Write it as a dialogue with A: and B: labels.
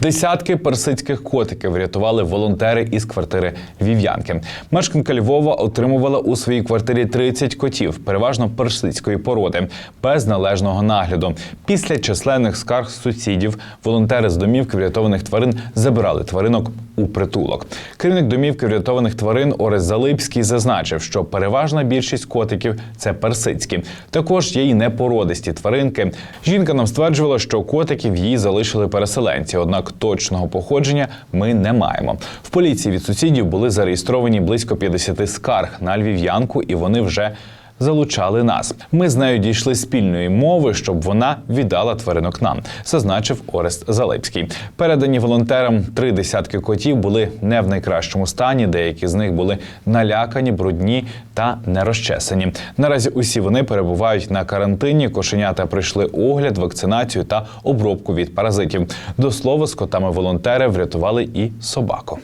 A: Десятки персидських котиків врятували волонтери із квартири Вів'янки. Мешканка Львова отримувала у своїй квартирі 30 котів, переважно персидської породи, без належного нагляду. Після численних скарг сусідів волонтери з домівки врятованих тварин забирали тваринок у притулок. Керівник домівки врятованих тварин Орес Залипський зазначив, що переважна більшість котиків це персидські. Також є й непородисті тваринки. Жінка нам стверджувала, що котиків їй залишили переселенці, однак точного походження ми не маємо. В поліції від сусідів були зареєстровані близько 50 скарг на львів'янку, і вони вже залучали нас. Ми з нею дійшли спільної мови, щоб вона віддала тваринок нам, зазначив Орест Залипський. Передані волонтерам три десятки котів були не в найкращому стані. Деякі з них були налякані, брудні та нерозчесані. Наразі усі вони перебувають на карантині. Кошенята пройшли огляд, вакцинацію та обробку від паразитів. До слова, з котами волонтери врятували і собаку.